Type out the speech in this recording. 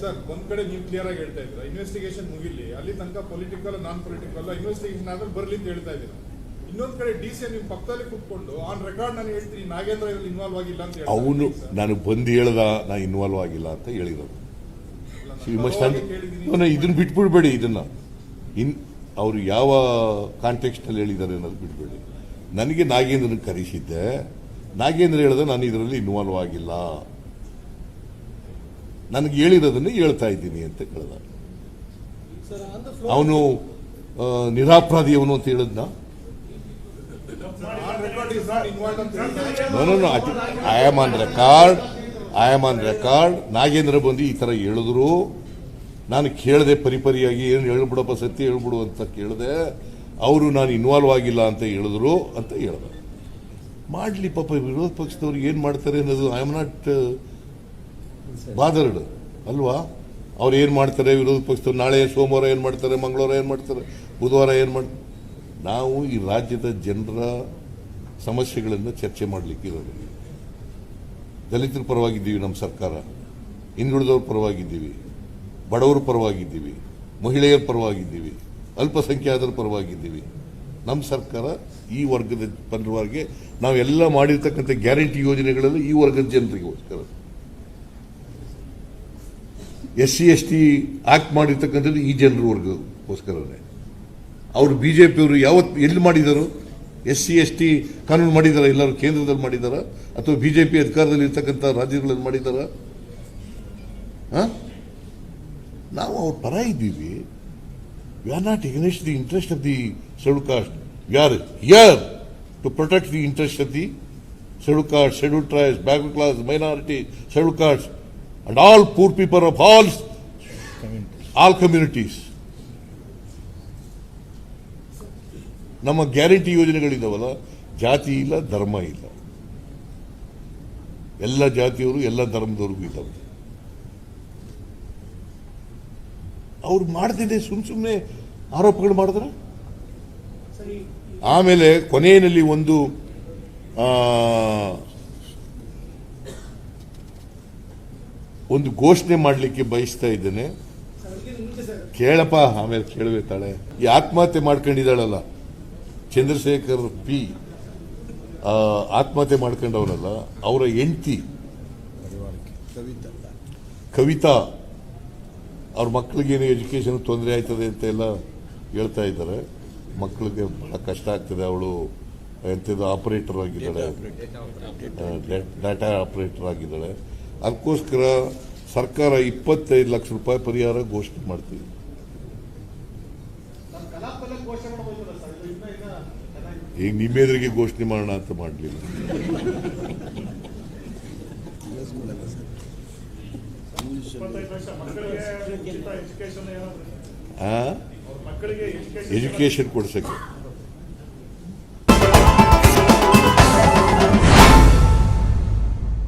Sir ಒಂದ್ ಕಡೆ ನೀವು ಕ್ಲಿಯರ್ ಆಗಿ ಹೇಳ್ತಾ ಇದ್ರ ಇನ್ವೆಸ್ಟಿಗೇಷನ್ ಮುಗಿಲಿ ಅಲ್ಲಿ ತನಕ ಪೊಲಿಟಿಕಲ್ ನಾನ್ ಪೊಲಿಟಿಕಲ್ ಇನ್ವೆಸ್ಟಿಗೇಷನ್ ಆದ್ಮೇಲೆ ಬರಲಿ ಅಂತ ಹೇಳ್ತಾ ಇದ್ದೀರಾ? ಇನ್ನೊಂದ್ ಕಡೆ ಡಿ ಸಿ ನಿಮ್ ಪಕ್ಕದಲ್ಲಿ ಕುತ್ಕೊಂಡು ಆನ್ ರೆಕಾರ್ಡ್ ನಾನು ಹೇಳ್ತೀನಿ ನಾಗೇಂದ್ರ ಇದ್ರಲ್ಲಿ ಇನ್ವಾಲ್ವ್ ಆಗಿಲ್ಲ ಅಂತ ಹೇಳಿ ಅವನು ನಾನು ಬಂದು ಹೇಳ್ದ ನಾ ಇನ್ವಾಲ್ವ್ ಆಗಿಲ್ಲ ಅಂತ ಹೇಳಿರೋದು ಇದನ್ನ ಬಿಟ್ಬಿಡ್ಬೇಡಿ ಇದನ್ನ. ಇನ್ ಅವರು ಯಾವ ಕಾಂಟೆಕ್ಸ್ಟಲ್ಲಿ ಹೇಳಿದ್ದಾರೆ ಅನ್ನೋದು ಬಿಟ್ಬೇಡಿ ನನಗೆ ನಾಗೇಂದ್ರನ ಕರೆಸಿದ್ದೆ. ನಾಗೇಂದ್ರ ಹೇಳ್ದೆ ನಾನು ಇದರಲ್ಲಿ ಇನ್ವಾಲ್ವ್ ಆಗಿಲ್ಲ. ನನಗೆ ಹೇಳಿರೋದನ್ನು ಹೇಳ್ತಾ ಇದ್ದೀನಿ ಅಂತ ಕೇಳಿದ. ಅವನು ನಿರಾಪರಾಧಿಯವನು ಅಂತ ಹೇಳಿದ್ನ? I am on record I am on record Nagendra ಬಂದು ಈ ತರ ಹೇಳಿದ್ರು. ನಾನು ಕೇಳಿದೆ ಪರಿಪರಿಯಾಗಿ ಏನು ಹೇಳ್ಬಿಡಪ್ಪ ಸತ್ಯ ಹೇಳ್ಬಿಡು ಅಂತ ಕೇಳಿದೆ. ಅವರು ನಾನು ಇನ್ವಾಲ್ವ್ ಆಗಿಲ್ಲ ಅಂತ ಹೇಳಿದ್ರು ಅಂತ ಹೇಳಿದೆ. ಮಾಡಲಿ ಪಾಪ ವಿರೋಧ ಪಕ್ಷದವ್ರು ಏನು ಮಾಡ್ತಾರೆ ಅನ್ನೋದು ಐ ಆಮ್ ನಾಟ್ ಬಾದರ್ಡ್, ಅಲ್ವಾ? ಅವ್ರು ಏನು ಮಾಡ್ತಾರೆ? ವಿರೋಧ ಪಕ್ಷದವ್ರು ನಾಳೆ ಸೋಮವಾರ ಏನು ಮಾಡ್ತಾರೆ? ಮಂಗಳವಾರ ಏನು ಮಾಡ್ತಾರೆ? ಬುಧವಾರ ಏನು ಮಾಡ್ತಾರೆ ನಾವು ಈ ರಾಜ್ಯದ ಜನರ ಸಮಸ್ಯೆಗಳನ್ನು ಚರ್ಚೆ ಮಾಡಲಿಕ್ಕಿರೋದು ದಲಿತರ ಪರವಾಗಿದ್ದೀವಿ ನಮ್ಮ ಸರ್ಕಾರ. ಹಿಂದುಳಿದವ್ರ ಪರವಾಗಿದ್ದೀವಿ. ಬಡವರ ಪರವಾಗಿದ್ದೀವಿ. ಮಹಿಳೆಯರ ಪರವಾಗಿದ್ದೀವಿ. ಅಲ್ಪಸಂಖ್ಯಾತರ ಪರವಾಗಿದ್ದೀವಿ. ನಮ್ಮ ಸರ್ಕಾರ ಈ ವರ್ಗದ ಪರವಾಗಿ ನಾವೆಲ್ಲ ಮಾಡಿರ್ತಕ್ಕಂಥ ಗ್ಯಾರಂಟಿ ಯೋಜನೆಗಳಲ್ಲಿ ಈ ವರ್ಗದ ಜನರಿಗೋಸ್ಕರ. S C S T act ಮಾಡಿರ್ತಕ್ಕಂಥದ್ದು ಈ ಜನರ ವರ್ಗಕ್ಕೋಸ್ಕರನೇ ಅವರು ಬಿ ಜೆ ಪಿಯವರು ಯಾವತ್ತು ಎಲ್ಲಿ ಮಾಡಿದರು, ಎಸ್ ಸಿ ಎಸ್ ಟಿ ಕಾನೂನು ಮಾಡಿದಾರ, ಎಲ್ಲರೂ ಕೇಂದ್ರದಲ್ಲಿ ಮಾಡಿದಾರ, ಅಥವಾ ಪಿ ಅಧಿಕಾರದಲ್ಲಿ ಇರ್ತಕ್ಕಂಥ ರಾಜ್ಯಗಳಲ್ಲಿ ಮಾಡಿದಾರ? ನಾವು ಅವ್ರ ಪರ ಇದ್ದೀವಿ. We are not against the interest of the scheduled caste we are here to protect the interest of the scheduled caste scheduled tribes backward class minority scheduled caste and all poor people of all, all communities. ನಮ್ಮ guarantee ಯೋಜನೆಗಳಿದಾವಲ್ಲ ಜಾತಿ ಇಲ್ಲ ಧರ್ಮ ಇಲ್ಲ. ಎಲ್ಲ ಜಾತಿಯವರು ಎಲ್ಲ ಧರ್ಮದವ್ರಿಗೂ ಇದ್ದಾವೆ ಅವ್ರು ಮಾಡ್ತಿದ್ದೆ ಸುಮ್ ಸುಮ್ಮನೆ ಆರೋಪಗಳು ಮಾಡಿದ್ರೆ? ಆಮೇಲೆ ಕೊನೆಯಲ್ಲಿ ಒಂದು ಒಂದು ಘೋಷಣೆ ಮಾಡಲಿಕ್ಕೆ ಬಯಸ್ತಾ ಇದ್ದೇನೆ. ಕೇಳಪ್ಪ ಆಮೇಲೆ ಕೇಳಬೇತಾಳೆ ಈ ಆತ್ಮಹತ್ಯೆ ಮಾಡ್ಕೊಂಡಿದ್ದಾಳಲ್ಲ. ಚಂದ್ರಶೇಖರ್ ಪಿ ಆತ್ಮಹತ್ಯೆ ಮಾಡ್ಕೊಂಡವನಲ್ಲ ಅವರ ಹೆಂಡತಿ. ಕವಿತಾ. ಅವ್ರ ಮಕ್ಕಳಿಗೇನು ಎಜುಕೇಶನ್ ತೊಂದರೆ ಆಯ್ತದೆ ಅಂತ ಎಲ್ಲ ಹೇಳ್ತಾ ಇದ್ದಾರೆ. ಮಕ್ಕಳಿಗೆ ಬಹಳ ಕಷ್ಟ ಆಗ್ತದೆ ಅವಳು. ಎಂಥದ್ದು ಆಪರೇಟರ್ ಆಗಿದ್ದಾಳೆ. ಡಾಟಾ ಆಪರೇಟರ್ ಆಗಿದ್ದಾಳೆ. ಅದಕ್ಕೋಸ್ಕರ ಸರ್ಕಾರ ಇಪ್ಪತ್ತೈದು ಲಕ್ಷ ರೂಪಾಯಿ ಪರಿಹಾರ ಘೋಷಣೆ ಮಾಡ್ತೀವಿ. ಈಗ ನಿಮ್ಮೆದುರಿಗೆ ಘೋಷಣೆ ಮಾಡೋಣ ಅಂತ ಮಾಡಲಿಲ್ಲ. ಎಜುಕೇಶನ್ ಕೊಡ್ಸಕ್ಕೆ.